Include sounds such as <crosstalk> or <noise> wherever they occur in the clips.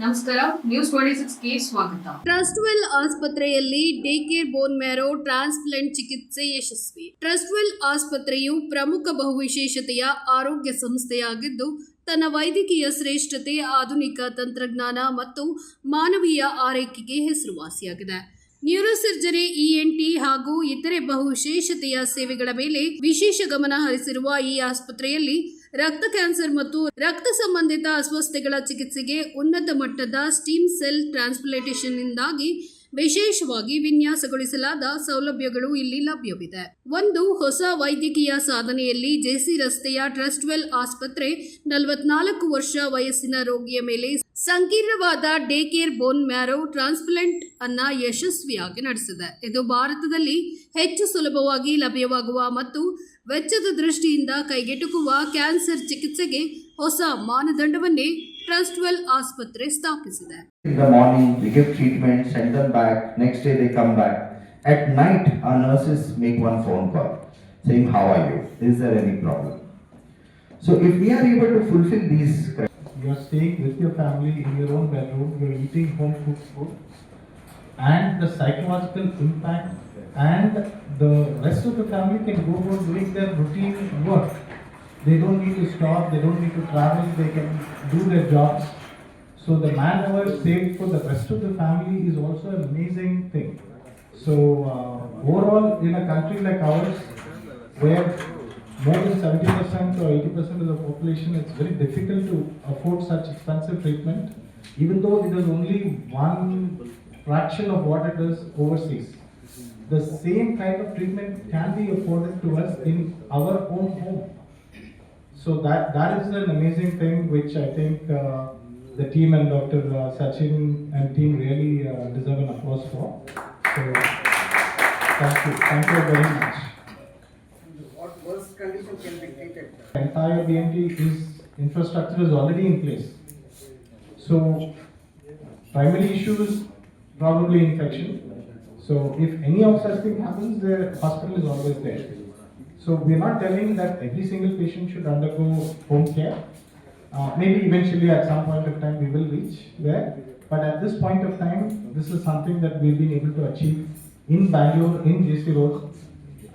ನಮಸ್ಕಾರ news twenty six ಸ್ವಾಗತ. Trustwell ಆಸ್ಪತ್ರೆಯಲ್ಲಿ day care bone marrow transplant ಚಿಕಿತ್ಸೆ ಯಶಸ್ವಿ. ಟ್ರಸ್ಟ್ವೆಲ್ ಆಸ್ಪತ್ರೆಯು ಪ್ರಮುಖ ಬಹುವಿಶೇಷತೆಯ ಆರೋಗ್ಯ ಸಂಸ್ಥೆಯಾಗಿದ್ದು, ತನ್ನ ವೈದ್ಯಕೀಯ ಶ್ರೇಷ್ಠತೆ, ಆಧುನಿಕ ತಂತ್ರಜ್ಞಾನ ಮತ್ತು ಮಾನವೀಯ ಆರೈಕೆಗೆ ಹೆಸರುವಾಸಿಯಾಗಿದೆ. ನ್ಯೂರೋಸರ್ಜರಿ ಇಎನ್ಟಿ ಹಾಗೂ ಇತರೆ ಬಹುವಿಶೇಷತೆಯ ಸೇವೆಗಳ ಮೇಲೆ ವಿಶೇಷ ಗಮನ ಹರಿಸಿರುವ ಈ ಆಸ್ಪತ್ರೆಯಲ್ಲಿ ರಕ್ತ ಕ್ಯಾನ್ಸರ್ ಮತ್ತು ರಕ್ತ ಸಂಬಂಧಿತ ಅಸ್ವಸ್ಥತೆಗಳ ಚಿಕಿತ್ಸೆಗೆ ಉನ್ನತ ಮಟ್ಟದ ಸ್ಟೀಮ್ ಸೆಲ್ ಟ್ರಾನ್ಸ್ಪ್ಲಾಂಟೇಷನ್ನಿಂದಾಗಿ ವಿಶೇಷವಾಗಿ ವಿನ್ಯಾಸಗೊಳಿಸಲಾದ ಸೌಲಭ್ಯಗಳು ಇಲ್ಲಿ ಲಭ್ಯವಿದೆ. ಒಂದು ಹೊಸ ವೈದ್ಯಕೀಯ ಸಾಧನೆಯಲ್ಲಿ ಜೆಸಿ ರಸ್ತೆಯ ಟ್ರಸ್ಟ್ವೆಲ್ ಆಸ್ಪತ್ರೆ ನಲವತ್ನಾಲ್ಕು ವರ್ಷ ವಯಸ್ಸಿನ ರೋಗಿಯ ಮೇಲೆ ಸಂಕೀರ್ಣವಾದ day care bone marrow transplant ಅನ್ನ ಯಶಸ್ವಿಯಾಗಿ ನಡೆಸಿದೆ. ಇದು ಭಾರತದಲ್ಲಿ ಹೆಚ್ಚು ಸುಲಭವಾಗಿ ಲಭ್ಯವಾಗುವ ಮತ್ತು ವೆಚ್ಚದ ದೃಷ್ಟಿಯಿಂದ ಕೈಗೆಟುಕುವ ಕ್ಯಾನ್ಸರ್ ಚಿಕಿತ್ಸೆಗೆ ಹೊಸ ಮಾನದಂಡವನ್ನೇ ಟ್ರಸ್ಟ್ವೆಲ್ ಆಸ್ಪತ್ರೆ ಸ್ಥಾಪಿಸಿದೆ In the morning, we give treatment, send them back, next day they come back. At night, our nurses make one phone call saying, How are you? Is there any problem? So, if we are able to fulfill these criteria, You're staying with your family in your own bedroom, you're eating home cooked food, and the psychological impact and the rest of the family can go on doing their routine work. They don't need to stop, they don't need to travel, they can do their jobs. So the man saved for the rest of the family is also an amazing thing. So uh, overall, in a country like ours, where more than seventy percent or eighty percent of the population, it's very difficult to afford such expensive treatment, even though it is only one fraction of what it is overseas. The same kind of treatment can be afforded to us in our own home. So that, that is an amazing thing which I think uh, the team and Dr. uh, Sachin and team really uh, deserve an applause for. So thank you, thank you very much. What worst condition can be treated? Entire BMT is infrastructure is already in place. So primary issues probably infection. So if any of such thing happens, the hospital is always there. So we're not telling that every single patient should undergo home care. Uh, maybe eventually at some point of time we will reach there. But at this point of time, this is something that we've been able to achieve in Bangalore, in JC Road.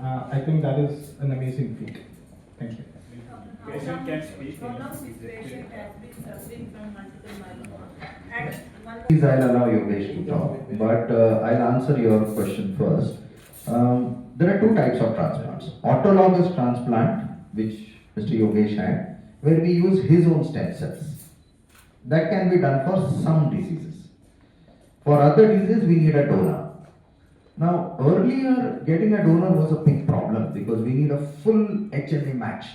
Uh, I think that is an amazing feat. Thank you. Patient can speak. One of his patient has been suffering from multiple myeloma. Please I'll allow Yogesh to talk. But uh, I'll answer your question first. Um, there are two types of transplants autologous transplant, which Mr. Yogesh had, where we use his own stem cells. That can be done for some diseases. For other diseases, we need a donor. Now, earlier, getting a donor was a big problem because we need a full HLA match.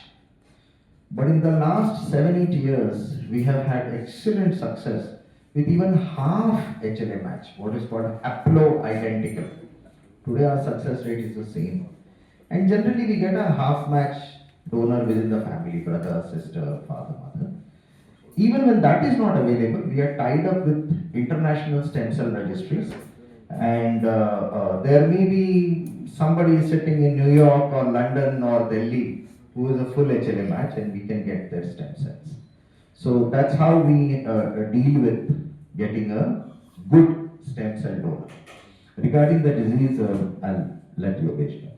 But in the last seven, eight years, we have had excellent success with even half HLA match, what is called haplo identical. Today, our success rate is the same. And generally, we get a half match donor within the family brother, sister, father, mother. Even when that is not available, we are tied up with international stem cell registries. And uh, uh, there may be somebody sitting in New York or London or Delhi who is a full HLA match and we can get their stem cells. So that's how we uh, deal with getting a good stem cell donor. Regarding the disease, uh, I'll let Yogesh know.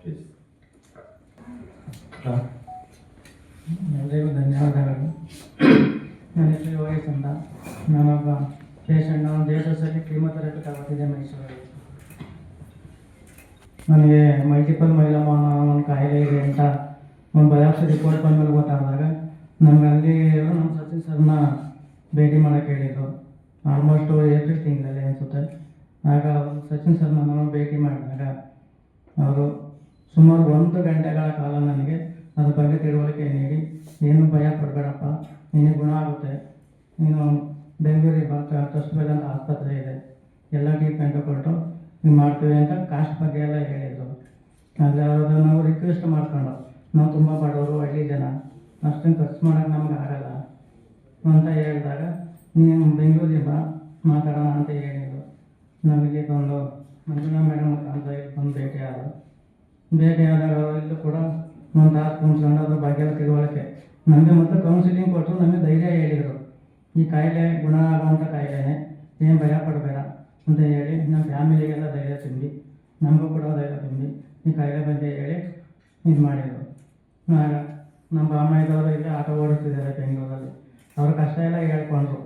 Please. ಎಲ್ಲರಿಗೂ ಧನ್ಯವಾದಗಳು ನನ್ನ ಹೆಸರು ಯೋಗೇಶ್ ಅಂತ ನಾನೊಬ್ಬ patient ನಾನು ದೇಶದಲ್ಲಿ chemotherapy ತಗೋತಿದ್ದೆ ಮೈಸೂರಲ್ಲಿ ನನಗೆ ಮಲ್ಟಿಪಲ್ ಮೈಲೋಮ ಅನ್ನೋ ಒಂದು ಕಾಯಿಲೆ ಇದೆ ಅಂತ ಒಂದು ಬಯಾಪ್ಸಿ ರಿಪೋರ್ಟ್ ಬಂದಮೇಲೆ ಗೊತ್ತಾದಾಗ ನಮಗೆ ಅಲ್ಲಿ ನಮ್ಮ ಸಚಿನ್ ಸರ್ನ ಭೇಟಿ ಮಾಡೋಕ್ಕೆ ಹೇಳಿದರು ಆಲ್ಮೋಸ್ಟು ಏಪ್ರಿಲ್ ತಿಂಗಳಲ್ಲಿ ಅನಿಸುತ್ತೆ ಆಗ ಸಚಿನ್ ಸರ್ ನಾನು ಭೇಟಿ ಮಾಡಿದಾಗ ಅವರು ಸುಮಾರು ಒಂದು ಗಂಟೆಗಳ ಕಾಲ ನನಗೆ ಅದ್ರ ಬಗ್ಗೆ ತಿಳುವಳಿಕೆ ನೀಡಿ, ಏನು ಭಯ ಪಡಬೇಡಪ್ಪ, ನಿನಗೆ ಗುಣ ಆಗುತ್ತೆ. ನೀನು ಬೆಂಗಳೂರಿಗೆ ಬಾ ಟ್ರಸ್ಟ್ವೆಲ್ ಅಂತ ಆಸ್ಪತ್ರೆ ಇದೆ. ಎಲ್ಲ ಟ್ರೀಟ್ಮೆಂಟು ಕೊಟ್ಟು ನೀವು ಮಾಡ್ತೀವಿ ಅಂತ ಕಾಸ್ಟ್ ಬಗ್ಗೆ ಎಲ್ಲ ಹೇಳಿದರು. ಆದರೆ ಅವ್ರದ್ದು ನಾವು ರಿಕ್ವೆಸ್ಟ್ ಮಾಡ್ಕೊಂಡು ನಾವು ತುಂಬ ಬಡವರು, ಹಳ್ಳಿ ಜನ. ಅಷ್ಟೊಂದು ಖರ್ಚು ಮಾಡೋಕ್ಕೆ ನಮ್ಗೆ ಆಗಲ್ಲ. ಅಂತ ಹೇಳಿದಾಗ, ನೀನು ಬೆಂಗಳೂರಿಗೆ ಬಾ, ಮಾತಾಡೋಣ ಅಂತ ಹೇಳಿದರು. ನಮಗೆ ಒಂದು ಮಂಜುಳಾ ಮೇಡಮ್ ಅಂತ ಬಂದು ಭೇಟಿ ಆದರು ಭೇಟಿ ಆದಾಗ ಇಲ್ಲೂ ಕೂಡ ಒಂದು ತಾಸು ಕುಂತ್ಕೊಂಡು ಅದ್ರ ಎಲ್ಲ ತಿಳುವಳಿಕೆ ನಮಗೆ ಮತ್ತು ಕೌನ್ಸಿಲಿಂಗ್ ಕೊಟ್ಟರು ನಮಗೆ ಧೈರ್ಯ ಹೇಳಿದರು. ಈ ಕಾಯಿಲೆ ಗುಣ ಆಗುವಂಥ ಏನು ಭಯ ಪಡಬೇಡ ಅಂತ ಹೇಳಿ ನಮ್ಮ ಫ್ಯಾಮಿಲಿಗೆಲ್ಲ ಧೈರ್ಯ ತುಂಬಿ, ನಮಗೂ ಕೂಡ ಧೈರ್ಯ ತುಂಬಿ ಈ ಕಾಯಿಲೆ ಬಗ್ಗೆ ಹೇಳಿ ಇದು ಮಾಡಿದರು. ನಮ್ಮ ಬಾಮೈದವರು ಇಲ್ಲಿ ಆಟೋ ಓಡಿಸ್ತಿದ್ದಾರೆ ಬೆಂಗಳೂರಲ್ಲಿ. ಅವ್ರ ಕಷ್ಟ ಎಲ್ಲ ಹೇಳ್ಕೊಂಡ್ರು.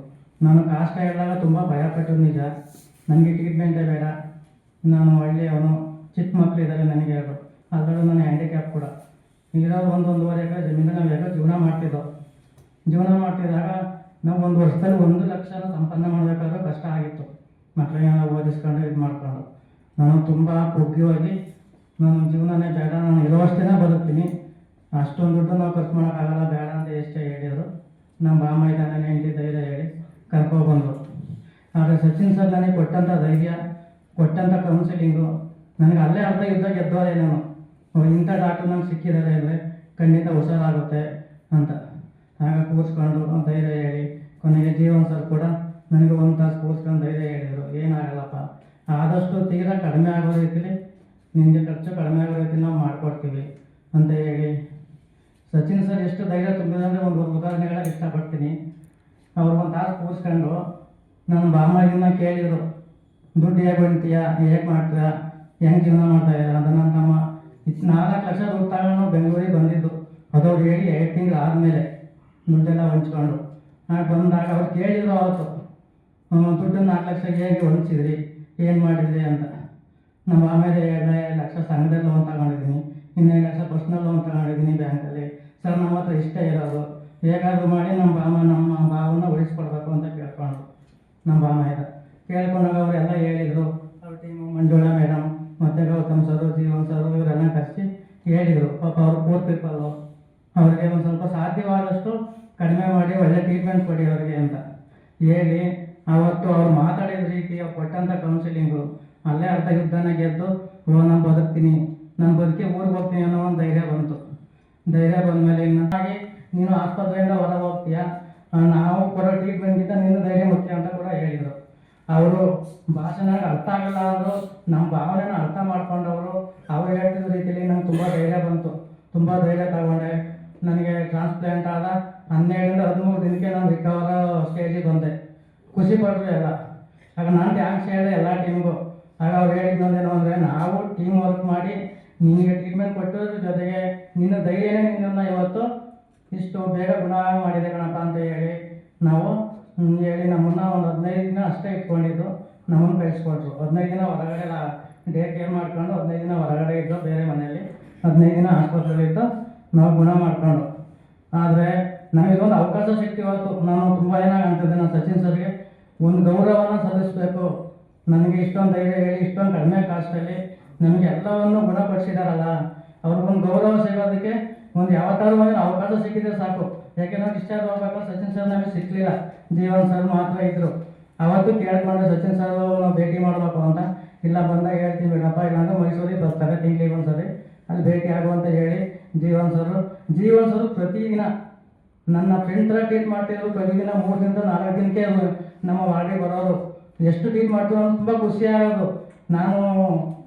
ನಾನು ಕಷ್ಟ ಹೇಳಿದಾಗ ತುಂಬ ಭಯಪಟ್ಟು ನಿಜ. ನನಗೆ ಟ್ರೀಟ್ಮೆಂಟೇ ಬೇಡ. ನಾನು ಹಳ್ಳಿಯವನು ಅವನು ಚಿಕ್ಕ ಮಕ್ಕಳಿದ್ದಾರೆ ನನಗೆ ಹೇಳು. ಅದರಲ್ಲೂ ನನ್ನ ಹ್ಯಾಂಡಿಕ್ಯಾಪ್ ಕೂಡ. ಇರೋದು ಒಂದು ಒಂದೂವರೆ ಎಕರೆ ಜಮೀನ ನಾವು ಜೀವನ ಮಾಡ್ತಿದ್ದೋ. ಜೀವನ ಮಾಡ್ತಿದ್ದಾಗ ನಾವು ಒಂದು ವರ್ಷದಲ್ಲಿ ಒಂದು ಲಕ್ಷನ ಸಂಪನ್ನ ಮಾಡಬೇಕಾದ್ರೆ ಕಷ್ಟ ಆಗಿತ್ತು. ಮಕ್ಕಳಿಗೆ ಓದಿಸ್ಕೊಂಡು ಇದು ಮಾಡ್ಕೊಂಡು. ನಾನು ತುಂಬ ಕುಗ್ಗಿಯೋಗಿ ನಾನು ಜೀವನನೇ ಬೇಡ, ನಾನು ಇರೋವಷ್ಟೇ ಬದುಕ್ತೀನಿ. ಅಷ್ಟೊಂದು ದುಡ್ಡು ನಾವು ಖರ್ಚು ಮಾಡೋಕ್ಕಾಗಲ್ಲ, ಬೇಡ ಅಂತ ಎಷ್ಟೇ ಹೇಳಿದರು. ನಮ್ಮ ಬಾಮ ಇದ್ದಾನೆ, ಹೆಂಡತಿ ಧೈರ್ಯ ಹೇಳಿ ಕರ್ಕೊಬಂದರು ಆದರೆ ಸಚಿನ್ ಸರ್ ನನಗೆ ಕೊಟ್ಟಂಥ ಧೈರ್ಯ ಕೊಟ್ಟಂಥ ಕೌನ್ಸಿಲಿಂಗು ನನಗೆ ಅಲ್ಲೇ ಅರ್ಧ ಇದ್ದ ಗೆದ್ದೋದೆ ನಾನು. ಇಂಥ ಡಾಕ್ಟರ್ ನಂಗೆ ಸಿಕ್ಕಿದ್ದಾರೆ ಅಂದರೆ ಖಂಡಿತ ಹುಷಾರಾಗುತ್ತೆ ಅಂತ. ಆಗ ಕೂರಿಸ್ಕೊಂಡು ಧೈರ್ಯ ಹೇಳಿ, ಕೊನೆಗೆ ಜೀವನ್ ಸರ್ ಕೂಡ ನನಗೆ ಒಂದು ತಾಸು ಕೂರಿಸ್ಕೊಂಡು ಧೈರ್ಯ ಹೇಳಿದರು. ಏನಾಗಲ್ಲಪ್ಪ. ಆದಷ್ಟು ತೀರಾ ಕಡಿಮೆ ಆಗೋ ರೀತಿಲಿ, ನಿಮಗೆ ಖರ್ಚು ಕಡಿಮೆ ಆಗೋ ರೀತಿ ನಾವು ಮಾಡಿಕೊಡ್ತೀವಿ ಅಂತ ಹೇಳಿ. ಸಚಿನ್ ಸರ್ ಎಷ್ಟು ಧೈರ್ಯ ತುಂಬಿದಂದರೆ ಒಂದು ಉದಾಹರಣೆ ಹೇಳಕ್ಕೆ ಇಷ್ಟಪಡ್ತೀನಿ. ಅವ್ರು ಒಂದು ತಾಸು ಕೂರಿಸ್ಕೊಂಡು ನನ್ನ ಬಾಮಾಗಿನ ಕೇಳಿದರು ದುಡ್ಡು ಹೇಗೆ ಹೊಂತೀಯ ಹೇಗೆ ಮಾಡ್ತೀಯಾ? ಹೆಂಗ್ ಜೀವನ ಮಾಡ್ತಾ ಇದ್ದಾರೆ ಅಂತ ನನ್ನ ತಮ್ಮ ನಾಲ್ಕು ಲಕ್ಷ ದುಡ್ಡು ತಗೊಂಡು ಬೆಂಗಳೂರಿಗೆ ಬಂದಿದ್ದು. ಅದವ್ರು ಹೇಳಿ ಎರಡು ತಿಂಗಳು ಆದಮೇಲೆ ದುಡ್ಡೆಲ್ಲ ಹಂಚ್ಕೊಂಡು ಹಾಗೆ ಬಂದಾಗ ಅವ್ರು ಕೇಳಿದ್ರು ಅವತ್ತು ದುಡ್ಡು ನಾಲ್ಕು ಲಕ್ಷ ಹೇಗೆ ಹೊಂಚಿದ್ರಿ? ಏನು ಮಾಡಿದ್ರಿ ಅಂತ? ನಮ್ಮ ಆಮೇಲೆ ಎರಡು ಲಕ್ಷ ಸಂಘದಲ್ಲಿ ಲೋನ್ ತಗೊಂಡಿದ್ದೀನಿ ಇನ್ನೆರಡು ಲಕ್ಷ ಪರ್ಸ್ನಲ್ ಲೋನ್ ತಗೊಂಡಿದ್ದೀನಿ ಬ್ಯಾಂಕಲ್ಲಿ. ಸರ್, ನಮ್ಮ ಹತ್ರ ಇಷ್ಟೇ ಇರೋದು, ಹೇಗಾದರೂ ಮಾಡಿ ನಮ್ಮ ಬಾಮ, ನಮ್ಮ ಭಾವನ ಉಳಿಸ್ಕೊಡ್ಬೇಕು ಅಂತ ಕೇಳ್ಕೊಂಡು ನಮ್ಮ ಇದ್ದ ಕೇಳ್ಕೊಂಡಾಗ ಅವರೆಲ್ಲ ಹೇಳಿದರು, ಅವ್ರ ಟೀಮು ಮಂಜುಳಾ ಮೇಡಮ್ ಮತ್ತು ಗೌತಮ್ ಸರು ಜೀವನ್ ಸರು ಇವರೆಲ್ಲ ಕರೆಸಿ ಹೇಳಿದರು. ಪಾಪ ಅವರು ಪೂರ್ ಪೀಪಲ್ಲು ಅವರಿಗೆ ಒಂದು ಸ್ವಲ್ಪ ಸಾಧ್ಯವಾದಷ್ಟು ಕಡಿಮೆ ಮಾಡಿ, ಒಳ್ಳೆ ಟ್ರೀಟ್ಮೆಂಟ್ ಕೊಡಿ ಅವರಿಗೆ ಅಂತ. ಹೇಳಿ ಅವತ್ತು ಅವ್ರು ಮಾತಾಡಿದ ರೀತಿ ಅವ್ರು ಕೊಟ್ಟಂಥ ಕೌನ್ಸಿಲಿಂಗು ಅಲ್ಲೇ ಅರ್ಧ ಯುದ್ಧನ ಗೆದ್ದು, ಓ, ನಾನು ಬದುಕ್ತೀನಿ. ನಾನು ಬದುಕಿ ಊರಿಗೆ ಹೋಗ್ತೀನಿ ಅನ್ನೋ ಒಂದು ಧೈರ್ಯ ಬಂತು. ಧೈರ್ಯ ಬಂದಮೇಲೆ ಇನ್ನು ಹಾಗೆ ನೀನು ಆಸ್ಪತ್ರೆಯಿಂದ ಹೊರಗೆ ಹೋಗ್ತೀಯ? ನಾವು ಕೊಡೋ ಟ್ರೀಟ್ಮೆಂಟ್ಗಿಂತ ನಿನ್ನ ಧೈರ್ಯ ಮುಖ್ಯ ಅಂತ ಕೂಡ ಹೇಳಿದರು. ಅವರು ಭಾಷಣ ಅರ್ಥ ಆಗಲ್ಲ ಅವರು ನಮ್ಮ ಭಾವನೆನ ಅರ್ಥ ಮಾಡ್ಕೊಂಡವರು. ಅವ್ರು ಹೇಳ್ತಿದ್ದ ರೀತಿಯಲ್ಲಿ ನಂಗೆ ತುಂಬ ಧೈರ್ಯ ಬಂತು. ತುಂಬ ಧೈರ್ಯ ತಗೊಂಡೆ. ನನಗೆ ಟ್ರಾನ್ಸ್ಪ್ಲಾಂಟ್ ಆದ ಹನ್ನೆರಡರಿಂದ ಹದಿಮೂರು ದಿನಕ್ಕೆ ನಾನು ರಿಕವರ್ ಸ್ಟೇಜಿಗೆ ಬಂದೆ. ಖುಷಿ ಪಡ್ರಿ ಎಲ್ಲ. ಆಗ ನಾನು ಥ್ಯಾಂಕ್ಸ್ ಹೇಳಿದೆ ಎಲ್ಲ ಟೀಮ್ಗೂ ಆಗ ಅವ್ರು ಹೇಳಿದ್ನಂದೇನು ಅಂದರೆ, ನಾವು ಟೀಮ್ ವರ್ಕ್ ಮಾಡಿ ನಿನಗೆ ಟ್ರೀಟ್ಮೆಂಟ್ ಕೊಟ್ಟೋದ್ರ ಜೊತೆಗೆ ನಿನ್ನ ಧೈರ್ಯನೇ ನಿನ್ನನ್ನು ಇವತ್ತು ಇಷ್ಟು ಬೇಗ ಗುಣ ಮಾಡಿದೆ ಕಣಪ್ಪ ಅಂತ ಹೇಳಿ ನಾವು ಹೇಳಿ ನಮ್ಮನ್ನು ಒಂದು ಹದಿನೈದು ದಿನ ಅಷ್ಟೇ ಇಟ್ಕೊಂಡಿದ್ದು. ನಮ್ಮನ್ನು ಕಳಿಸ್ಕೊಟ್ರು. ಹದಿನೈದು ದಿನ ಹೊರಗಡೆ ಡೇ ಕೇರ್ ಮಾಡ್ಕೊಂಡು ಹದಿನೈದು ದಿನ ಹೊರಗಡೆ ಇದ್ದು ಬೇರೆ ಮನೆಯಲ್ಲಿ. ಹದಿನೈದು ದಿನ ಆಸ್ಪತ್ರೆಯಲ್ಲಿದ್ದು ನಾವು ಗುಣ ಮಾಡಿಕೊಂಡು. ಆದರೆ ನನಗಿದೊಂದು ಅವಕಾಶ ಸಿಕ್ತಿವತ್ತು ನಾನು ತುಂಬ ಏನಾಗ ಅಂತಿದ್ದೆ ನಾನು ಸಚಿನ್ ಸರ್ಗೆ. ಒಂದು ಗೌರವನ ಸಲ್ಲಿಸಬೇಕು. ನನಗೆ ಇಷ್ಟೊಂದು ಧೈರ್ಯ ಹೇಳಿ, ಇಷ್ಟೊಂದು ಕಡಿಮೆ ಕಾಸ್ಟಲ್ಲಿ ನಮಗೆ ಎಲ್ಲವನ್ನು ಗುಣಪಡಿಸಿದಾರಲ್ಲ. ಅವ್ರಿಗೊಂದು ಗೌರವ ಸಿಗೋದಕ್ಕೆ ಒಂದು ಯಾವತ್ತಾರು ಒಂದು ಅವಕಾಶ ಸಿಕ್ಕಿದ್ರೆ ಸಾಕು. ಯಾಕೆಂದ್ರೆ ಡಿಸ್ಚಾರ್ಜ್ ಹೋಗ್ಬೇಕು ಸಚಿನ್ ಸರ್ ನಮಗೆ ಸಿಕ್ಕಲಿಲ್ಲ ಜೀವನ್ ಸರ್ ಮಾತ್ರ ಇದ್ದರು ಅವತ್ತು ಕೇಳ್ಕೊಂಡ್ರೆ ಸಚಿನ್ ಸರ್ ನಾವು ಭೇಟಿ ಮಾಡಬೇಕು ಅಂತ. ಇಲ್ಲ ಬಂದಾಗ ಹೇಳ್ತೀನಿ ಬೇಡಪ್ಪ, ಇಲ್ಲಾಂದ್ರೆ ಮೈಸೂರಿಗೆ ಬರ್ತಾರೆ ತಿಂಗಳಿಗೆ ಒಂದ್ಸರಿ. ಅಲ್ಲಿ ಭೇಟಿ ಆಗುವಂತ ಹೇಳಿ ಜೀವನ್ ಸರ್ ಜೀವನ್ ಸರ್ ಪ್ರತಿದಿನ ನನ್ನ ಫ್ರೆಂಡ್ ಥರ ಟ್ರೀಟ್ ಮಾಡ್ತಿದ್ರು ಪ್ರತಿದಿನ ಮೂರು ದಿನದ ನಾಲ್ಕು ದಿನಕ್ಕೆ ನಮ್ಮ ವಾರ್ಡಿಗೆ ಬರೋರು. ಎಷ್ಟು ಟ್ರೀಟ್ ಮಾಡ್ತೀವಿ ಅಂತ ತುಂಬ ಖುಷಿ ಆಗೋದು. ನಾನು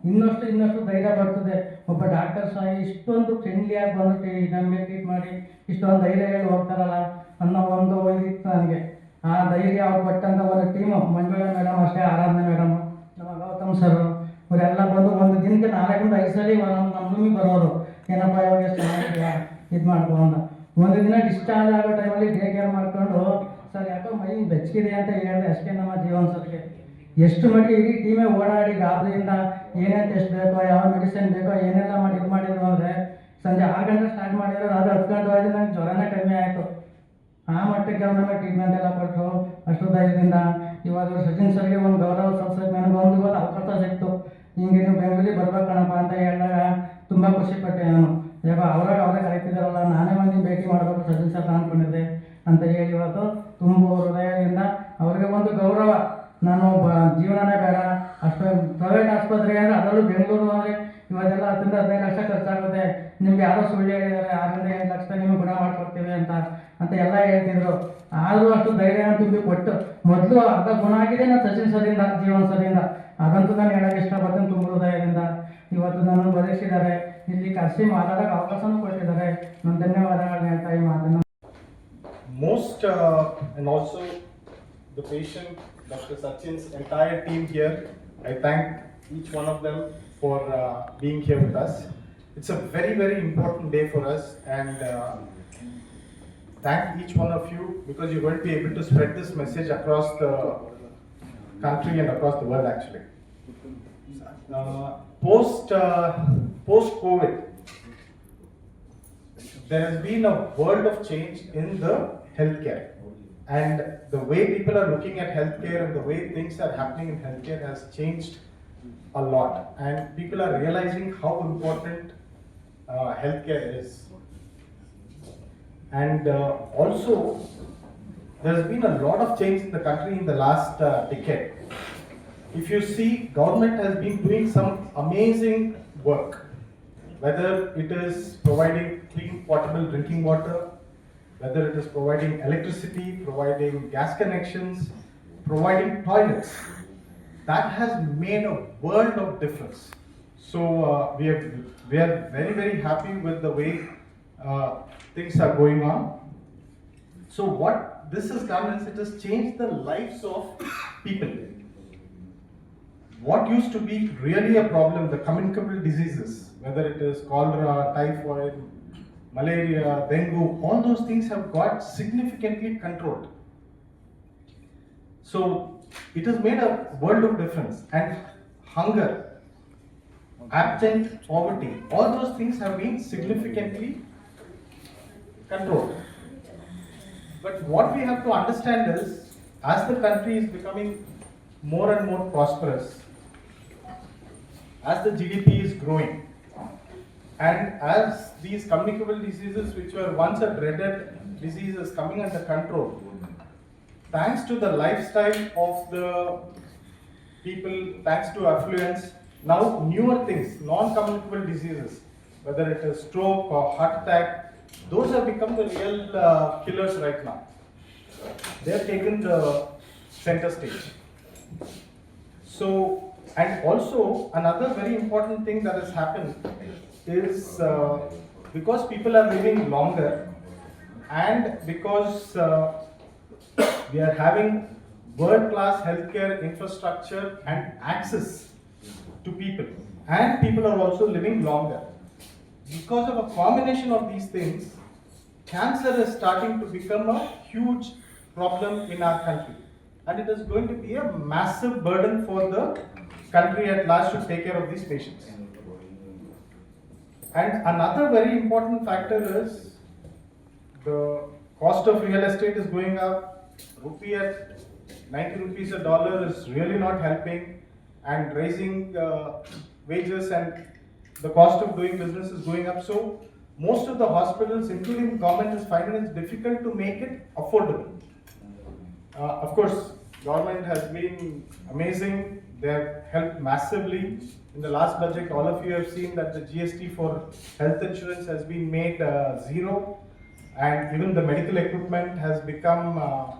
ಇನ್ನಷ್ಟು ಇನ್ನಷ್ಟು ಧೈರ್ಯ ಬರ್ತದೆ. ಒಬ್ಬ ಡಾಕ್ಟರ್ ಸಹ ಇಷ್ಟೊಂದು ಫ್ರೆಂಡ್ಲಿಯಾಗಿ ಬಂದು ಟ್ರೀ- ನಮಗೆ ಟ್ರೀಟ್ ಮಾಡಿ, ಇಷ್ಟೊಂದು ಧೈರ್ಯ ಹೇಳಿ ಹೋಗ್ತಾರಲ್ಲ ಅನ್ನೋ ಒಂದು ಇತ್ತು ನನಗೆ. ಆ ಧೈರ್ಯ ಅವ್ರು ಕೊಟ್ಟಂಥ ಒಂದು ಟೀಮು ಮಂಜುಳಾ ಮೇಡಮ್ ಅಷ್ಟೇ, ಆರಾಧನೆ ಮೇಡಮ್ ನಮ್ಮ ಗೌತಮ್ ಸರ್ ಇವರೆಲ್ಲ ಬಂದು ಒಂದು ದಿನಕ್ಕೆ ನಾಲ್ಕರಿಂದ ಐದು ಸಲ ನಮ್ಮ ನಮ್ಮ ರೂಮಿಗೆ ಬರೋರು. ಏನಪ್ಪ ಇವಾಗ ಇದು ಮಾಡ್ಕೊಂಡು ಒಂದು ದಿನ ಡಿಸ್ಚಾರ್ಜ್ ಆಗೋ ಟೈಮಲ್ಲಿ ಡೇ ಕೇರ್ ಮಾಡ್ಕೊಂಡು, ಸರ್, ಯಾಕೋ ಮೈ ಬೆಚ್ಚಗಿದೆ ಅಂತ ಹೇಳಿದೆ, ಅಷ್ಟೇ ನಮ್ಮ ಜೀವನ ಸರ್ಗೆ ಎಷ್ಟು ಮಟ್ಟಿಗೆ ಇಡೀ ಟೀಮೇ ಓಡಾಡಿ ಗಾಬರಿಯಿಂದ ಏನೇನು ಟೆಸ್ಟ್ ಬೇಕೋ, ಯಾವ ಮೆಡಿಸಿನ್ ಬೇಕೋ, ಏನೆಲ್ಲ ಮಾಡಿ ಇದು ಮಾಡಿದ್ರು ಅಂದರೆ ಸಂಜೆ ಆರು ಗಂಟೆ ಸ್ಟಾರ್ಟ್ ಮಾಡಿದ್ರು ಅದು ಹತ್ತು ಗಂಟೆ ಆಗಿ ನಂಗೆ ಜ್ವರನೇ ಕಡಿಮೆ ಆಯಿತು. ಆ ಮಟ್ಟಕ್ಕೆ ಅವ್ರು ನಮಗೆ ಟ್ರೀಟ್ಮೆಂಟ್ ಎಲ್ಲ ಕೊಟ್ಟರು ಅಷ್ಟು ಧೈರ್ಯದಿಂದ ಇವಾಗ ಸಚಿನ್ ಸರ್ಗೆ ಒಂದು ಗೌರವ ಸಂಸ್ಥೆ ನನಗೆ ಒಂದು ಇವತ್ತು ಅವಕಾಶ ಸಿಕ್ತು. ಹಿಂಗೆ ನೀವು ಬೆಂಗಳೂರಿಗೆ ಬರ್ಬೇಕಣಪ್ಪ ಅಂತ ಹೇಳಿದಾಗ ತುಂಬ ಖುಷಿಪಟ್ಟೆ ನಾನು. ಯಾಕೋ ಅವ್ರಾಗ ಅವರೇ ಕರೀತಿದ್ದಾರಲ್ಲ, ನಾನೇ ಒಂದು ಭೇಟಿ ಮಾಡಬೇಕು ಸಚಿನ್ ಸರ್ ಅನ್ಕೊಂಡಿದ್ದೆ ಅಂತ ಹೇಳಿ ಇವತ್ತು ತುಂಬ ಹೃದಯದಿಂದ ಅವ್ರಿಗೆ ಒಂದು ಗೌರವ. ನಾನು ಬ ಜೀವನನೇ ಬೇಡ. ಅಷ್ಟು ಪ್ರೈವೇಟ್ ಆಸ್ಪತ್ರೆ ಅಂದರೆ ಅದರಲ್ಲೂ ಬೆಂಗಳೂರು ಅಂದರೆ ಇವತ್ತೆಲ್ಲ ಹತ್ತರಿಂದ ಹದಿನೈದು ಲಕ್ಷ ಖರ್ಚಾಗುತ್ತೆ. ನಿಮ್ಗೆ ಯಾರೋ ಸುಳ್ಳು ಹೇಳಿದ್ದಾರೆ ಆರರಿಂದ ಲಕ್ಷ ನೀವು ಗುಣ ಮಾಡ್ಕೊಡ್ತೀವಿ ಅಂತ ಅಂತ ಎಲ್ಲ ಹೇಳ್ತಿದ್ರು. ಆದರೂ ಅಷ್ಟು ಧೈರ್ಯ ತುಂಬಿ ಕೊಟ್ಟು ಮೊದಲು ಅರ್ಧ ಗುಣ ಆಗಿದೆ ನಾನು ಸಚಿನ್ ಸರಿಂದ ಜೀವನ ಸರಿಂದ ಅದಂತೂ ನಾನು ಹೇಳಕ್ಕೆ ಇಷ್ಟಪಡ್ತೀನಿ ತುಂಬ ಹೃದಯದಿಂದ. ಇವತ್ತು ನನ್ನನ್ನು ಬದಲಿಸಿದ್ದಾರೆ. ಇಲ್ಲಿ ಕರೆಸಿ ಮಾತಾಡೋಕೆ ಅವಕಾಶನೂ ಕೊಟ್ಟಿದ್ದಾರೆ. ನಾನು ಧನ್ಯವಾದಗಳನ್ನ ಹೇಳ್ತಾ ಈ ಮಾತನ್ನು. Most also and patient Dr. Sachin's entire team here. I thank each one of them for uh, being here with us. It's a very, very important day for us and uh, thank each one of you because you're going to be able to spread this message across the country and across the world actually. Uh, post uh, post COVID, there has been a world of change in the healthcare. And the way people are looking at healthcare and the way things are happening in healthcare has changed a lot. And people are realizing how important uh, healthcare is. And uh, also, there's been a lot of change in the country in the last uh, decade. If you see, government has been doing some amazing work whether it is providing clean potable drinking water, whether it is providing electricity, providing gas connections, providing toilets, that has made a world of difference. So uh, we, have, we are very, very happy with the way uh, things are going on. So what this has done is it has changed the lives of people what used to be really a problem, the communicable diseases, whether it is cholera, typhoid, malaria, dengue, all those things have got significantly controlled. So it has made a world of difference. And hunger, absent poverty, all those things have been significantly controlled. But what we have to understand is, as the country is becoming more and more prosperous, as the GDP is growing, and as these communicable diseases, which were once a dreaded diseases, coming under control, thanks to the lifestyle of the people, thanks to affluence, now newer things, non-communicable diseases, whether it is stroke or heart attack, those have become the real uh, killers right now. They have taken the center stage. So, and also another very important thing that has happened is uh, because people are living longer and because uh, <coughs> we are having world class healthcare infrastructure and access to people, and people are also living longer. Because of a combination of these things, cancer is starting to become a huge problem in our country and it is going to be a massive burden for the country at large should take care of these patients. And another very important factor is the cost of real estate is going up. Rupee at 90 rupees a dollar is really not helping, and raising uh, wages and the cost of doing business is going up. So, most of the hospitals, including government, is finding it difficult to make it affordable. Uh, of course, government has been amazing. They have helped massively. In the last budget, all of you have seen that the GST for health insurance has been made uh, zero, and even the medical equipment has become uh,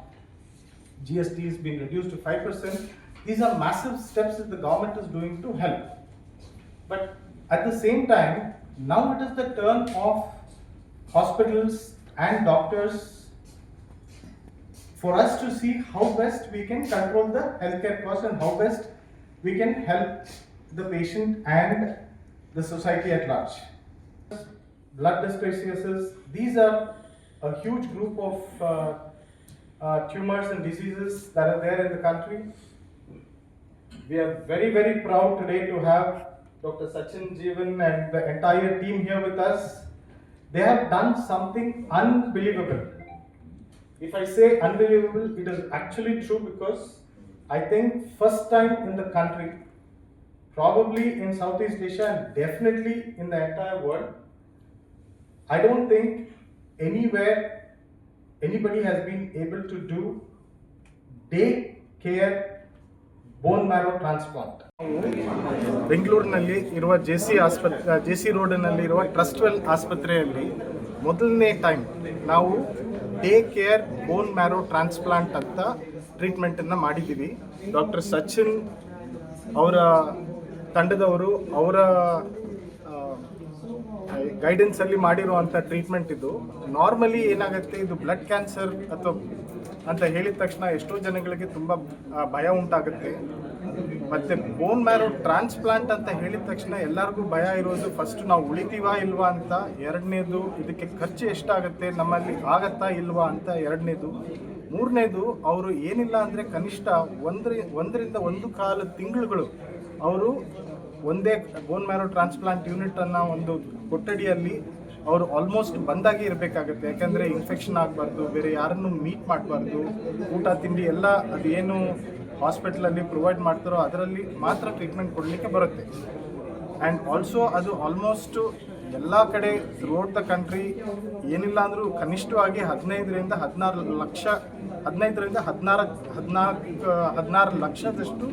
GST has been reduced to five percent. These are massive steps that the government is doing to help. But at the same time, now it is the turn of hospitals and doctors for us to see how best we can control the healthcare cost and how best we can help the patient and the society at large. Blood dysplasias, these are a huge group of uh, uh, tumors and diseases that are there in the country. We are very, very proud today to have Dr. Sachin Jeevan and the entire team here with us. They have done something unbelievable. If I say unbelievable, it is actually true because I think first time in the country, probably in Southeast Asia and definitely in the entire world, I don't think anywhere anybody has been able to do day care bone marrow transplant. ಬೆಂಗಳೂರಿನಲ್ಲಿ ಇರುವ J C ಆಸ್ಪತ್ರೆ J C ರೋಡಿನಲ್ಲಿರುವ Trustwell ಆಸ್ಪತ್ರೆಯಲ್ಲಿ ಮೊದಲನೇ time ನಾವು day care bone marrow transplant ಅಂತ ಟ್ರೀಟ್ಮೆಂಟನ್ನು ಮಾಡಿದ್ದೀವಿ. ಡಾಕ್ಟರ್ ಸಚಿನ್ ಅವರ ತಂಡದವರು ಅವರ ಗೈಡೆನ್ಸಲ್ಲಿ ಮಾಡಿರುವಂಥ ಟ್ರೀಟ್ಮೆಂಟ್ ಇದು. ನಾರ್ಮಲಿ ಏನಾಗುತ್ತೆ, ಇದು ಬ್ಲಡ್ ಕ್ಯಾನ್ಸರ್ ಅಥವಾ ಅಂತ ಹೇಳಿದ ತಕ್ಷಣ ಎಷ್ಟೋ ಜನಗಳಿಗೆ ತುಂಬ ಭಯ ಉಂಟಾಗುತ್ತೆ. ಮತ್ತು ಬೋನ್ ಮ್ಯಾರೋ ಟ್ರಾನ್ಸ್ಪ್ಲಾಂಟ್ ಅಂತ ಹೇಳಿದ ತಕ್ಷಣ ಎಲ್ಲರಿಗೂ ಭಯ ಇರೋದು ಫಸ್ಟ್ ನಾವು ಉಳಿತೀವಾ ಇಲ್ವಾ ಅಂತ, ಎರಡನೇದು ಇದಕ್ಕೆ ಖರ್ಚು ಎಷ್ಟಾಗುತ್ತೆ, ನಮ್ಮಲ್ಲಿ ಆಗತ್ತಾ ಇಲ್ವಾ ಅಂತ ಎರಡನೇದು. ಮೂರನೇದು, ಅವರು ಏನಿಲ್ಲ ಅಂದರೆ ಕನಿಷ್ಠ ಒಂದ್ರ, ಒಂದರಿಂದ ಒಂದು ಕಾಲು ತಿಂಗಳುಗಳು ಅವರು ಒಂದೇ ಬೋನ್ ಮ್ಯಾರೋ ಟ್ರಾನ್ಸ್ಪ್ಲಾಂಟ್ ಯೂನಿಟನ್ನು ಒಂದು ಕೊಠಡಿಯಲ್ಲಿ ಅವರು ಆಲ್ಮೋಸ್ಟ್ ಬಂದಾಗಿ ಇರಬೇಕಾಗುತ್ತೆ. ಯಾಕಂದರೆ ಇನ್ಫೆಕ್ಷನ್ ಆಗಬಾರ್ದು, ಬೇರೆ ಯಾರನ್ನು ಮೀಟ್ ಮಾಡಬಾರ್ದು, ಊಟ, ತಿಂಡಿ ಎಲ್ಲ ಅದು ಏನು ಹಾಸ್ಪಿಟ್ಲಲ್ಲಿ ಪ್ರೊವೈಡ್ ಮಾಡ್ತಾರೋ ಅದರಲ್ಲಿ ಮಾತ್ರ ಟ್ರೀಟ್ಮೆಂಟ್ ಕೊಡಲಿಕ್ಕೆ ಬರುತ್ತೆ. ಆ್ಯಂಡ್ ಆಲ್ಸೋ ಅದು ಆಲ್ಮೋಸ್ಟು ಎಲ್ಲ ಕಡೆ ರೋಡ್ ದ ಕಂಟ್ರಿ ಏನಿಲ್ಲ ಅಂದರೂ ಕನಿಷ್ಠವಾಗಿ ಹದಿನೈದರಿಂದ ಹದಿನಾರು ಲಕ್ಷ, ಹದಿನೈದರಿಂದ ಹದಿನಾರು, ಹದಿನಾಲ್ಕು, ಹದಿನಾರು ಲಕ್ಷದಷ್ಟು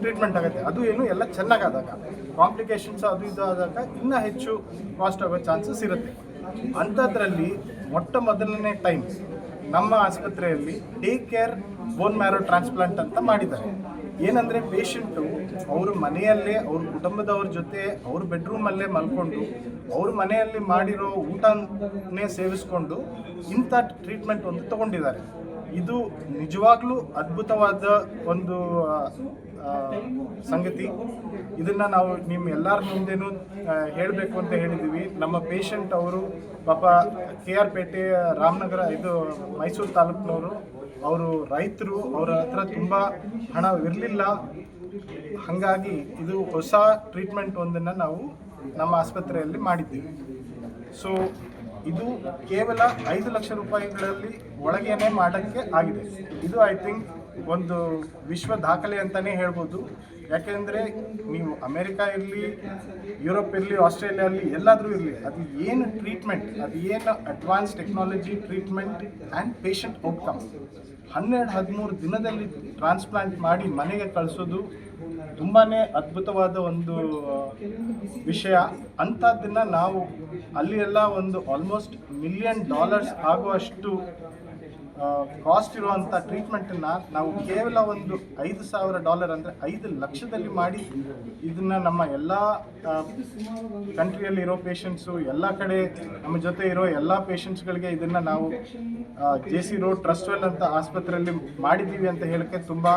ಟ್ರೀಟ್ಮೆಂಟ್ ಆಗುತ್ತೆ. ಅದು ಏನು ಎಲ್ಲ ಚೆನ್ನಾಗಾದಾಗ ಕಾಂಪ್ಲಿಕೇಶನ್ಸ್ ಅದು ಇದು ಇನ್ನೂ ಹೆಚ್ಚು ಕಾಸ್ಟ್ ಆಗೋ ಚಾನ್ಸಸ್ ಇರುತ್ತೆ. ಅಂಥದ್ರಲ್ಲಿ ಮೊಟ್ಟ ಮೊದಲನೇ ಟೈಮ್ ನಮ್ಮ ಆಸ್ಪತ್ರೆಯಲ್ಲಿ day care bone marrow transplant ಅಂತ ಮಾಡಿದ್ದಾರೆ. ಏನಂದರೆ ಪೇಷಂಟು ಅವ್ರ ಮನೆಯಲ್ಲೇ, ಅವ್ರ ಕುಟುಂಬದವ್ರ ಜೊತೆ ಅವ್ರ ಬೆಡ್ರೂಮಲ್ಲೇ ಮಲ್ಕೊಂಡು, ಅವ್ರ ಮನೆಯಲ್ಲಿ ಮಾಡಿರೋ ಊಟನೇ ಸೇವಿಸ್ಕೊಂಡು ಇಂಥ ಟ್ರೀಟ್ಮೆಂಟ್ ಒಂದು ತಗೊಂಡಿದ್ದಾರೆ. ಇದು ನಿಜವಾಗ್ಲೂ ಅದ್ಭುತವಾದ ಒಂದು ಸಂಗತಿ. ಇದನ್ನ ನಾವು ನಿಮ್ಮ ಎಲ್ಲರ ಮುಂದೆನೂ ಹೇಳಬೇಕು ಅಂತ ಹೇಳಿದ್ದೀವಿ ನಮ್ಮ ಪೇಷಂಟ್ ಅವರು, ಪಾಪ ಕೆ ಆರ್ ಪೇಟೆ, ರಾಮನಗರ, ಇದು ಮೈಸೂರು ತಾಲೂಕಿನವರು. ಅವರು ರೈತರು, ಅವರ ಹತ್ರ ತುಂಬ ಹಣವಿರಲಿಲ್ಲ ಹಾಗಾಗಿ ಇದು ಹೊಸ ಟ್ರೀಟ್ಮೆಂಟ್ ಒಂದನ್ನು ನಾವು ನಮ್ಮ ಆಸ್ಪತ್ರೆಯಲ್ಲಿ ಮಾಡಿದ್ದೀವಿ. ಸೊ ಇದು ಕೇವಲ ಐದು ಲಕ್ಷ ರೂಪಾಯಿಗಳಲ್ಲಿ ಒಳಗೇನೆ ಮಾಡೋಕ್ಕೆ ಆಗಿದೆ. ಇದು ಐ ಥಿಂಕ್ ಒಂದು ವಿಶ್ವ ದಾಖಲೆ ಅಂತಲೇ ಹೇಳ್ಬೋದು. ಯಾಕೆಂದರೆ ನೀವು ಅಮೇರಿಕಾ ಇರಲಿ, ಯುರೋಪ್ ಇರಲಿ, ಆಸ್ಟ್ರೇಲಿಯಾ ಇರಲಿ, ಎಲ್ಲಾದರೂ ಇರಲಿ, ಅದು ಏನು ಟ್ರೀಟ್ಮೆಂಟ್ ಅದು ಏನು advance technology treatment and patient outcome ಹನ್ನೆರಡು, ಹದಿಮೂರು ದಿನದಲ್ಲಿ ಟ್ರಾನ್ಸ್ಪ್ಲಾಂಟ್ ಮಾಡಿ ಮನೆಗೆ ಕಳಿಸೋದು ತುಂಬಾ ಅದ್ಭುತವಾದ ಒಂದು ವಿಷಯ. ಅಂಥದ್ದನ್ನು ನಾವು ಅಲ್ಲಿ ಎಲ್ಲ ಒಂದು ಆಲ್ಮೋಸ್ಟ್ ಮಿಲಿಯನ್ ಡಾಲರ್ಸ್ ಆಗುವಷ್ಟು ಕಾಸ್ಟ್ ಇರುವಂಥ ಟ್ರೀಟ್ಮೆಂಟನ್ನು ನಾವು ಕೇವಲ ಒಂದು ಐದು ಸಾವಿರ ಡಾಲರ್ ಅಂದರೆ ಐದು ಲಕ್ಷದಲ್ಲಿ ಮಾಡಿ ಇದನ್ನು ನಮ್ಮ ಎಲ್ಲ ಕಂಟ್ರಿಯಲ್ಲಿ ಇರೋ ಪೇಷಂಟ್ಸು ಎಲ್ಲ ಕಡೆ ನಮ್ಮ ಜೊತೆ ಇರೋ ಎಲ್ಲ ಪೇಷಂಟ್ಸ್ಗಳಿಗೆ ಇದನ್ನು ನಾವು ಜೆ ಸಿ ರೋಡ್ ಟ್ರಸ್ಟ್ವೆಲ್ ಅಂತ ಆಸ್ಪತ್ರೆಯಲ್ಲಿ ಮಾಡಿದ್ದೀವಿ ಅಂತ ಹೇಳಕ್ಕೆ ತುಂಬ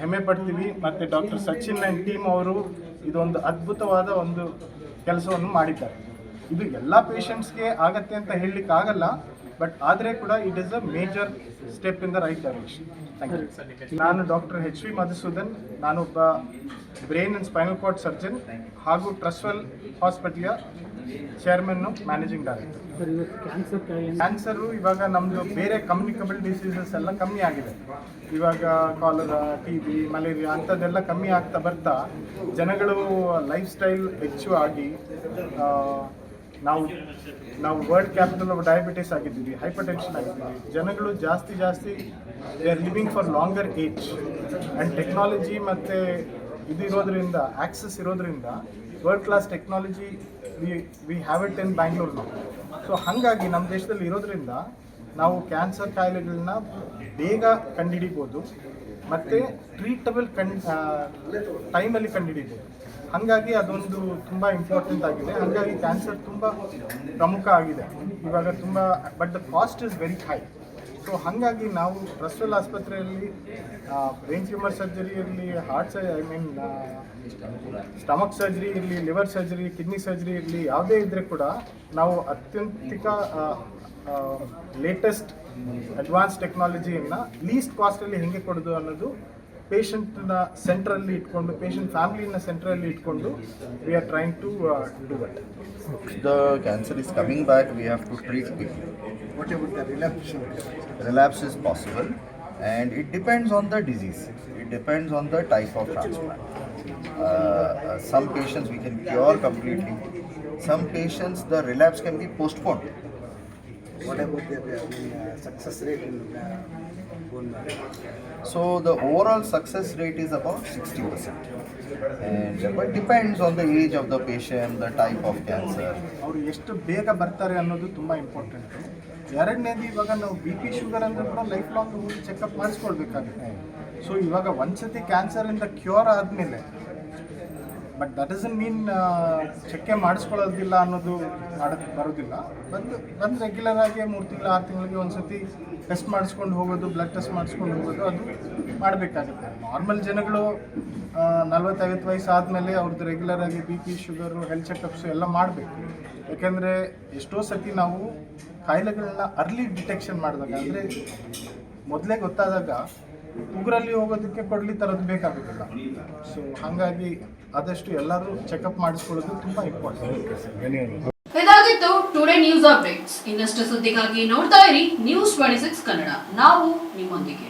ಹೆಮ್ಮೆ ಪಡ್ತೀವಿ. ಮತ್ತು ಡಾಕ್ಟರ್ ಸಚಿನ್ ಆ್ಯಂಡ್ ಟೀಮ್ ಅವರು ಇದೊಂದು ಅದ್ಭುತವಾದ ಒಂದು ಕೆಲಸವನ್ನು ಮಾಡಿದ್ದಾರೆ. ಇದು ಎಲ್ಲ ಪೇಷಂಟ್ಸ್ಗೆ ಆಗತ್ತೆ ಅಂತ ಹೇಳಲಿಕ್ಕೆ ಆಗಲ್ಲ ಬಟ್ ಆದರೆ ಕೂಡ it is a major step in the right direction thank you ನಾನು ಡಾಕ್ಟರ್ ಎಚ್ ವಿ ಮಧುಸೂದನ್ ನಾನೊಬ್ಬ brain and spinal cord surgeon ಹಾಗೂ ಟ್ರಸ್ವೆಲ್ ಹಾಸ್ಪಿಟಲ್ಯ ಚೇರ್ಮನ್ನು ಮ್ಯಾನೇಜಿಂಗ್ ಡೈರೆಕ್ಟರ್ ಕ್ಯಾನ್ಸರು ಇವಾಗ ನಮ್ಮದು ಬೇರೆ ಕಮ್ಯುನಿಕಬಲ್ ಡಿಸೀಸಸ್ ಎಲ್ಲ ಕಮ್ಮಿ ಆಗಿದೆ. ಇವಾಗ ಕಾಲರಾ ಟಿ ಬಿ ಮಲೇರಿಯಾ ಅಂಥದ್ದೆಲ್ಲ ಕಮ್ಮಿ ಆಗ್ತಾ ಬರ್ತಾ ಜನಗಳು ಲೈಫ್ ಸ್ಟೈಲ್ ಹೆಚ್ಚು ಆಗಿ ನಾವು ನಾವು ವರ್ಲ್ಡ್ ಕ್ಯಾಪಿಟಲ್ ಆಫ್ ಡಯಾಬಿಟಿಸ್ ಆಗಿದ್ದೀವಿ ಹೈಪರ್ ಟೆನ್ಷನ್ ಆಗಿದ್ದೀವಿ. ಜನಗಳು ಜಾಸ್ತಿ ಜಾಸ್ತಿ they are living for longer age and technology ಮತ್ತು ಇದು ಇರೋದ್ರಿಂದ ಆ್ಯಕ್ಸಸ್ ಇರೋದ್ರಿಂದ world class technology we we have it in Bangalore ನಾವು ಸೊ ಹಾಗಾಗಿ ನಮ್ಮ ದೇಶದಲ್ಲಿ ಇರೋದ್ರಿಂದ ನಾವು ಕ್ಯಾನ್ಸರ್ ಕಾಯಿಲೆಗಳನ್ನ ಬೇಗ ಕಂಡುಹಿಡಿಬೋದು ಮತ್ತು ಟ್ರೀಟಬಲ್ ಕಂಡ್ ಟೈಮಲ್ಲಿ ಕಂಡುಹಿಡಿಬೋದು ಹಾಗಾಗಿ ಅದೊಂದು ತುಂಬ ಇಂಪಾರ್ಟೆಂಟ್ ಆಗಿದೆ. ಹಾಗಾಗಿ ಕ್ಯಾನ್ಸರ್ ತುಂಬ ಪ್ರಮುಖ ಆಗಿದೆ. ಇವಾಗ ತುಂಬ but the cost is very high so ಹಾಗಾಗಿ ನಾವು ಪ್ರಸ್ವಲ್ ಆಸ್ಪತ್ರೆಯಲ್ಲಿ ಬ್ರೈನ್ ಟ್ಯೂಮರ್ ಸರ್ಜರಿ ಇರಲಿ heart sir I mean stomach surgery ಇರಲಿ ಲಿವರ್ ಸರ್ಜರಿ ಕಿಡ್ನಿ ಸರ್ಜರಿ ಇರಲಿ, ಯಾವುದೇ ಇದ್ದರೆ ಕೂಡ ನಾವು ಅತ್ಯಂತಿಕ ಲೇಟೆಸ್ಟ್ ಅಡ್ವಾನ್ಸ್ ಟೆಕ್ನಾಲಜಿಯನ್ನು ಲೀಸ್ಟ್ ಕಾಸ್ಟಲ್ಲಿ ಹೆಂಗೆ ಕೊಡೋದು ಅನ್ನೋದು ಪೇಷಂಟ್ನ ಸೆಂಟ್ರಲ್ಲಿ ಇಟ್ಕೊಂಡು ಪೇಷಂಟ್ ಫ್ಯಾಮಿಲಿನ ಸೆಂಟ್ರಲ್ಲಿ ಇಟ್ಕೊಂಡು we are trying to do it If the cancer is coming back, we have to treat quickly. What about the relapse? Relapse is possible and it depends on the disease. It depends on the type of transplant. Uh, uh, some patients we can cure completely. Some patients the relapse can be postponed. What about the I mean, uh, success rate in uh, bone marrow? So the overall success rate is about 60%. And but depends on the age of the patient, the type of cancer. ಅವರು ಎಷ್ಟು ಬೇಗ ಬರ್ತಾರೆ ಅನ್ನೋದು ತುಂಬ important ಎರಡನೇದು ಇವಾಗ ನಾವು B P sugar ಅಂದ್ರೆ ಕೂಡ ಲೈಫ್ ಲಾಂಗ್ ಹೋಗಿ ಚೆಕಪ್ ಮಾಡಿಸ್ಕೊಳ್ಬೇಕಾಗುತ್ತೆ ಸೊ ಇವಾಗ ಒಂದ್ಸತಿ ಕ್ಯಾನ್ಸರಿಂದ ಕ್ಯೂರ್ ಆದಮೇಲೆ ಬಟ್ ದಟ್ ಇಸ್ ಮೀನ್ ಚೆಕ್ಕೆ ಮಾಡಿಸ್ಕೊಳ್ಳೋದಿಲ್ಲ ಅನ್ನೋದು ಮಾಡೋಕ್ಕೆ ಬರೋದಿಲ್ಲ. ಬಂದು ಬಂದು ರೆಗ್ಯುಲರ್ ಆಗಿ ಮೂರು ತಿಂಗಳು, ಆರು ತಿಂಗಳಿಗೆ ಒಂದ್ಸತಿ ಟೆಸ್ಟ್ ಮಾಡಿಸ್ಕೊಂಡು ಹೋಗೋದು ಬ್ಲಡ್ ಟೆಸ್ಟ್ ಮಾಡಿಸ್ಕೊಂಡು ಹೋಗೋದು, ಅದು ಮಾಡಬೇಕಾಗುತ್ತೆ. ನಾರ್ಮಲ್ ಜನಗಳು ನಲ್ವತ್ತೈವತ್ತು ವಯಸ್ಸು ಆದಮೇಲೆ ಅವ್ರದ್ದು ರೆಗ್ಯುಲರ್ ಆಗಿ B P sugar health checkups ಎಲ್ಲ ಮಾಡಬೇಕು. ಯಾಕೆಂದರೆ ಎಷ್ಟೋ ಸತಿ ನಾವು ಕಾಯಿಲೆಗಳನ್ನ ಅರ್ಲಿ ಡಿಟೆಕ್ಷನ್ ಮಾಡಿದಾಗ, ಅಂದರೆ ಮೊದಲೇ ಗೊತ್ತಾದಾಗ ಉಗುರಲ್ಲಿ ಹೋಗೋದಕ್ಕೆ ಕೊಡಲಿ ತರೋದು ಬೇಕಾಗೋದಿಲ್ಲ. ಸೊ ಹಾಗಾಗಿ ಆದಷ್ಟು ಎಲ್ಲರೂ ಚೆಕಪ್ ಮಾಡಿಸ್ಕೊಳ್ಳೋದು ತುಂಬ ಇಂಪಾರ್ಟೆಂಟ್ ಇದಾಗಿತ್ತು ಟುಡೇ ನ್ಯೂಸ್ ಅಪ್ಡೇಟ್ಸ್ ಇನ್ನಷ್ಟು ಸುದ್ದಿಗಾಗಿ ನೋಡ್ತಾ ಇರಿ ನ್ಯೂಸ್ ಟ್ವೆಂಟಿ ಸಿಕ್ಸ್ ಕನ್ನಡ ನಾವು ನಿಮ್ಮೊಂದಿಗೆ.